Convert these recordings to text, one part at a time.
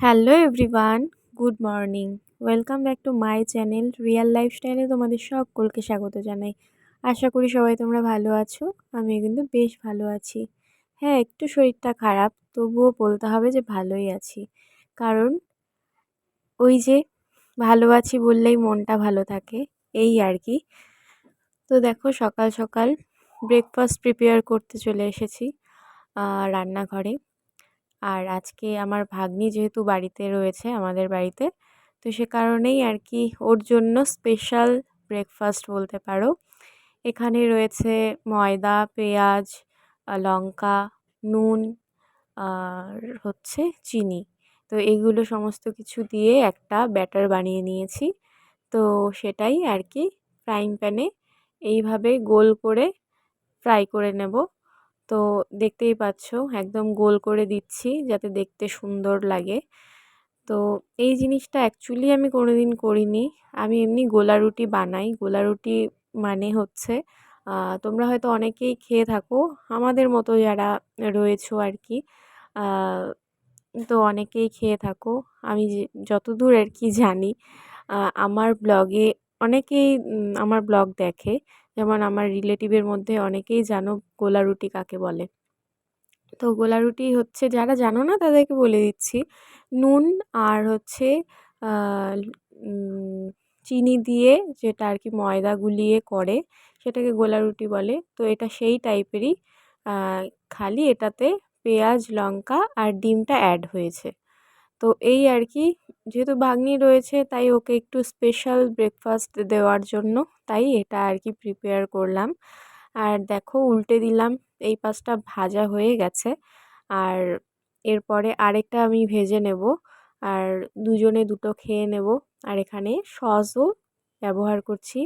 Hello everyone good morning welcome back to my channel real লাইফস্টাইলে তোমাদের সকলকে স্বাগত জানাই। আশা করি সবাই তোমরা ভালো আছো আমি কিন্তু বেশ ভালো আছি। হ্যাঁ একটু শরীরটা খারাপ, তবুও বলতে হবে যে ভালোই আছি। কারণ ওই যে ভালো আছি বললেই মনটা ভালো থাকে, এই আর কি। তো দেখো, সকাল সকাল ব্রেকফাস্ট প্রিপেয়ার করতে চলে এসেছি রান্নাঘরে। আর আজকে আমার ভাগ্নি যেহেতু বাড়িতে রয়েছে আমাদের বাড়িতে, তো সে কারণেই আর কি ওর জন্য স্পেশাল ব্রেকফাস্ট বলতে পারো। এখানে রয়েছে ময়দা, পেঁয়াজ লঙ্কা, নুন, আর হচ্ছে চিনি। তো এগুলো সমস্ত কিছু দিয়ে একটা ব্যাটার বানিয়ে নিয়েছি। তো সেটাই আর কি ফ্রাইং প্যানে এইভাবে গোল করে ফ্রাই করে নেব। তো দেখতেই পাচ্ছ, একদম গোল করে দিচ্ছি যাতে দেখতে সুন্দর লাগে। তো এই জিনিসটা অ্যাকচুয়ালি আমি কোনো দিন করিনি। আমি এমনি গোলা রুটি বানাই। গোলা রুটি মানে হচ্ছে তোমরা হয়তো অনেকেই খেয়ে থাকো, আমাদের মতো যারা রয়েছো আর কি তো অনেকেই খেয়ে থাকো। আমি যতদূর আর কি জানি আমার ব্লগে অনেকেই আমার ব্লগ দেখে। যেমন আমার রিলেটিভের মধ্যে অনেকেই জানো গোলা রুটি কাকে বলে। তো গোলা রুটি হচ্ছে, যারা জানো না তাদেরকে বলে দিচ্ছি, নুন আর হচ্ছে চিনি দিয়ে যেটা আর কি ময়দা গুলিয়ে করে সেটাকে গোলা রুটি বলে। তো এটা সেই টাইপেরই খালি এটাতে পেঁয়াজ, লঙ্কা আর ডিমটা অ্যাড হয়েছে। তো এই আর কি যেহেতু ভাগ্নি রয়েছে, তাই ওকে একটু স্পেশাল ব্রেকফাস্ট দেওয়ার জন্য তাই এটা আর কি প্রিপেয়ার করলাম। আর দেখো উল্টে দিলাম, এই পাশটা ভাজা হয়ে গেছে। আর এরপরে আরেকটা আমি ভেজে নেব। আর দুজনে দুটো খেয়ে নেব। আর এখানে সসও ব্যবহার করছি,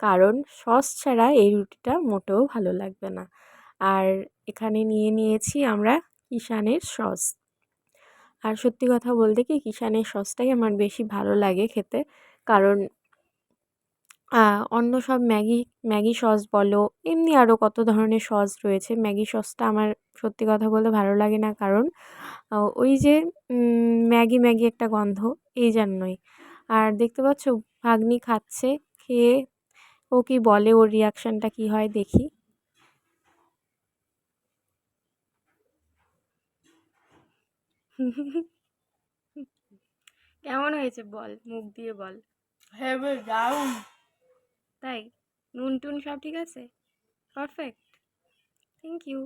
কারণ সস ছাড়া এই রুটিটা মোটেও ভালো লাগবে না। আর এখানে নিয়ে নিয়েছি আমরা কিষানের সস। আর সত্যি কথা বলতে কি, কিষানের সসটাই আমার বেশি ভালো লাগে খেতে। কারণ অন্য সব ম্যাগি ম্যাগি সস বলো, এমনি আরও কত ধরনের সস রয়েছে। ম্যাগি সসটা আমার সত্যি কথা বলতে ভালো লাগে না। কারণ ওই যে ম্যাগি ম্যাগি একটা গন্ধ, এই জন্যই। আর দেখতে পাচ্ছ, ভাগ্নি খাচ্ছে, খেয়ে ও কি বলে, ওর রিয়াকশানটা কি হয়, দেখি। কেমন হয়েছে বল? মুখ দিয়ে বল। হেবে দারুণ। তাই? নুন টুন সব ঠিক আছে? Perfect thank you